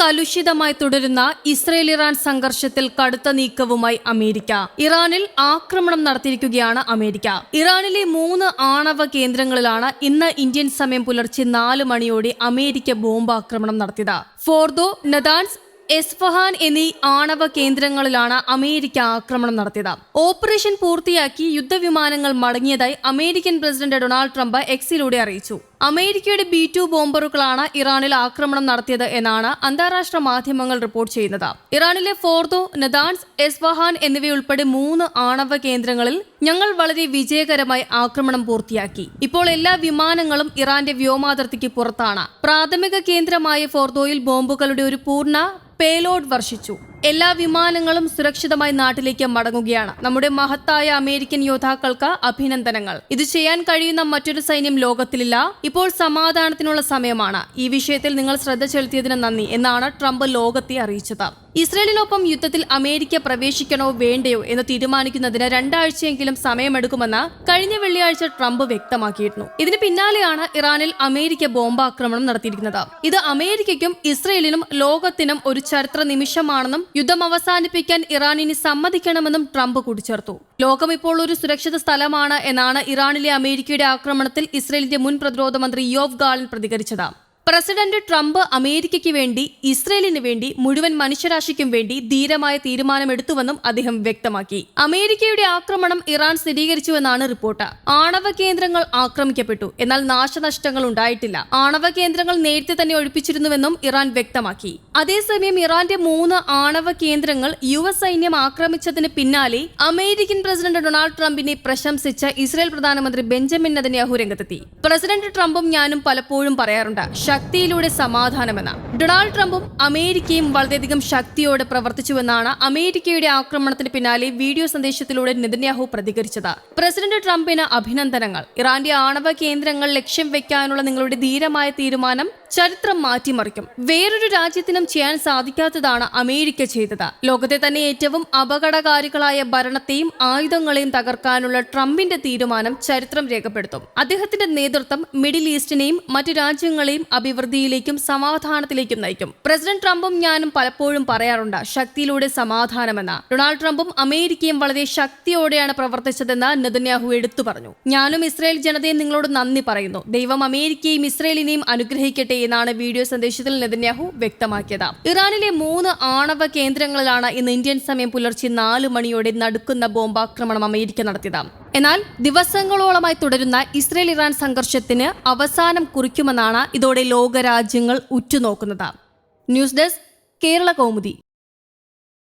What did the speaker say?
കലുഷിതമായി തുടരുന്ന Israel Iran സംഘർഷത്തിൽ കടുത്ത നീക്കവുമായി അമേരിക്ക. ഇറാനിൽ ആക്രമണം നടത്തിയിരിക്കുകയാണ് അമേരിക്ക. ഇറാനിലെ മൂന്ന് ആണവ കേന്ദ്രങ്ങളിലാണ് ഇന്ന് ഇന്ത്യൻ സമയം പുലർച്ചെ നാല് മണിയോടെ അമേരിക്ക ബോംബാക്രമണം നടത്തിയത്. ഫോർദോ നദാൻസ് എസ്ഫഹാൻ എന്നീ ആണവ കേന്ദ്രങ്ങളിലാണ് അമേരിക്ക ആക്രമണം നടത്തിയത്. ഓപ്പറേഷൻ പൂർത്തിയാക്കി യുദ്ധവിമാനങ്ങൾ മടങ്ങിയതായി അമേരിക്കൻ പ്രസിഡന്റ് ഡൊണാൾഡ് ട്രംപ് എക്സിലൂടെ അറിയിച്ചു. അമേരിക്കയുടെ ബി ടു ബോംബറുകളാണ് ഇറാനിൽ ആക്രമണം നടത്തിയത് എന്നാണ് അന്താരാഷ്ട്ര മാധ്യമങ്ങൾ റിപ്പോർട്ട് ചെയ്യുന്നത്. ഇറാനിലെ ഫോർദോ നദാൻസ് എസ്വഹാൻ എന്നിവയുൾപ്പെടെ മൂന്ന് ആണവ കേന്ദ്രങ്ങളിൽ ഞങ്ങൾ വളരെ വിജയകരമായി ആക്രമണം പൂർത്തിയാക്കി. ഇപ്പോൾ എല്ലാ വിമാനങ്ങളും ഇറാന്റെ വ്യോമാതിർത്തിക്ക് പുറത്താണ്. പ്രാഥമിക കേന്ദ്രമായ ഫോർദോയിൽ ബോംബുകളുടെ ഒരു പൂർണ പേലോഡ് വർഷിച്ചു. എല്ലാ വിമാനങ്ങളും സുരക്ഷിതമായി നാട്ടിലേക്ക് മടങ്ങുകയാണ്. നമ്മുടെ മഹത്തായ അമേരിക്കൻ യോദ്ധാക്കൾക്ക് അഭിനന്ദനങ്ങൾ. ഇത് ചെയ്യാൻ കഴിയുന്ന മറ്റൊരു സൈന്യം ലോകത്തിലില്ല. ഇപ്പോൾ സമാധാനത്തിനുള്ള സമയമാണ്. ഈ വിഷയത്തിൽ നിങ്ങൾ ശ്രദ്ധ ചെലുത്തിയതിന് നന്ദി. എന്നാണ് ട്രംപ് ലോകത്തെ അറിയിച്ചത്. ഇസ്രയേലിനൊപ്പം യുദ്ധത്തിൽ അമേരിക്ക പ്രവേശിക്കണോ വേണ്ടയോ എന്ന് തീരുമാനിക്കുന്നതിന് രണ്ടാഴ്ചയെങ്കിലും സമയമെടുക്കുമെന്ന് കഴിഞ്ഞ വെള്ളിയാഴ്ച ട്രംപ് വ്യക്തമാക്കിയിരുന്നു. ഇതിന് പിന്നാലെയാണ് ഇറാനിൽ അമേരിക്ക ബോംബാക്രമണം നടത്തിയിരിക്കുന്നത്. ഇത് അമേരിക്കയ്ക്കും ഇസ്രയേലിനും ലോകത്തിനും ഒരു ചരിത്ര നിമിഷമാണെന്നും യുദ്ധം അവസാനിപ്പിക്കാൻ ഇറാനിന് സമ്മതിക്കണമെന്നും ട്രംപ് കൂട്ടിച്ചേർത്തു. ലോകം ഇപ്പോൾ ഒരു സുരക്ഷിത സ്ഥലമാണ് എന്നാണ് ഇറാനിലെ അമേരിക്കയുടെ ആക്രമണത്തിൽ ഇസ്രയേലിന്റെ മുൻ പ്രതിരോധ മന്ത്രി യോവ് ഗാലിൻ പ്രതികരിച്ചത്. പ്രസിഡന്റ് ട്രംപ് അമേരിക്കയ്ക്ക് വേണ്ടി ഇസ്രയേലിന് വേണ്ടി മുഴുവൻ മനുഷ്യരാശിക്കും വേണ്ടി ധീരമായ തീരുമാനമെടുത്തുവെന്നും അദ്ദേഹം വ്യക്തമാക്കി. അമേരിക്കയുടെ ആക്രമണം ഇറാൻ സ്ഥിരീകരിച്ചുവെന്നാണ് റിപ്പോർട്ട്. ആണവ കേന്ദ്രങ്ങൾ ആക്രമിക്കപ്പെട്ടു. എന്നാൽ നാശനഷ്ടങ്ങൾ ഉണ്ടായിട്ടില്ല. ആണവ കേന്ദ്രങ്ങൾ നേരത്തെ തന്നെ ഒഴിപ്പിച്ചിരുന്നുവെന്നും ഇറാൻ വ്യക്തമാക്കി. അതേസമയം ഇറാന്റെ മൂന്ന് ആണവ കേന്ദ്രങ്ങൾ യു എസ് സൈന്യം ആക്രമിച്ചതിന് പിന്നാലെ അമേരിക്കൻ പ്രസിഡന്റ് ഡൊണാൾഡ് ട്രംപിനെ പ്രശംസിച്ച ഇസ്രയേൽ പ്രധാനമന്ത്രി ബെഞ്ചമിൻ നെതന്യാഹു രംഗത്തെത്തി. പ്രസിഡന്റ് ട്രംപും ഞാനും പലപ്പോഴും പറയാറുണ്ട് ശക്തിയിലൂടെ സമാധാനമെന്ന്. ഡൊണാൾഡ് ട്രംപും അമേരിക്കയും വളരെയധികം ശക്തിയോടെ പ്രവർത്തിച്ചുവെന്നാണ് അമേരിക്കയുടെ ആക്രമണത്തിന് പിന്നാലെ വീഡിയോ സന്ദേശത്തിലൂടെ നെതന്യാഹു പ്രതികരിച്ചത്. പ്രസിഡന്റ് ട്രംപിന് അഭിനന്ദനങ്ങൾ. ഇറാന്റെ ആണവ കേന്ദ്രങ്ങൾ ലക്ഷ്യം വെക്കാനുള്ള നിങ്ങളുടെ ധീരമായ തീരുമാനം ചരിത്രം മാറ്റിമറിക്കും. വേറൊരു രാജ്യത്തിനും ചെയ്യാൻ സാധിക്കാത്തതാണ് അമേരിക്ക ചെയ്തത്. ലോകത്തെ തന്നെ ഏറ്റവും അപകടകാരികളായ ഭരണത്തെയും ആയുധങ്ങളെയും തകർക്കാനുള്ള ട്രംപിന്റെ തീരുമാനം ചരിത്രം രേഖപ്പെടുത്തും. അദ്ദേഹത്തിന്റെ നേതൃത്വം മിഡിൽ ഈസ്റ്റിനെയും മറ്റു രാജ്യങ്ങളെയും അഭിവൃദ്ധിയിലേക്കും സമാധാനത്തിലേക്കും നയിക്കും. പ്രസിഡന്റ് ട്രംപും ഞാനും പലപ്പോഴും പറയാറുണ്ട് ശക്തിയിലൂടെ സമാധാനമെന്ന്. ഡൊണാൾഡ് ട്രംപും അമേരിക്കയും വളരെ ശക്തിയോടെയാണ് പ്രവർത്തിച്ചതെന്ന് നെതന്യാഹു എടുത്തു പറഞ്ഞു. ഞാനും ഇസ്രായേൽ ജനതയും നിങ്ങളോട് നന്ദി പറയുന്നു. ദൈവം അമേരിക്കയും ഇസ്രായേലിനെയും അനുഗ്രഹിക്കട്ടെ എന്നാണ് വീഡിയോ സന്ദേശത്തിൽ നെതന്യാഹു വ്യക്തമാക്കിയത്. ഇറാനിലെ മൂന്ന് ആണവ കേന്ദ്രങ്ങളിലാണ് ഇന്ന് ഇന്ത്യൻ സമയം പുലർച്ചെ നാല് മണിയോടെ നടുക്കുന്ന ബോംബാക്രമണം അമേരിക്ക നടത്തിയത്. എന്നാൽ ദിവസങ്ങളോളമായി തുടരുന്ന ഇസ്രയേൽ ഇറാൻ സംഘർഷത്തിന് അവസാനം കുറിക്കുമെന്നാണ് ഇതോടെ ലോകരാജ്യങ്ങൾ ഉറ്റുനോക്കുന്നത്. News desk Kerala Kaumudi.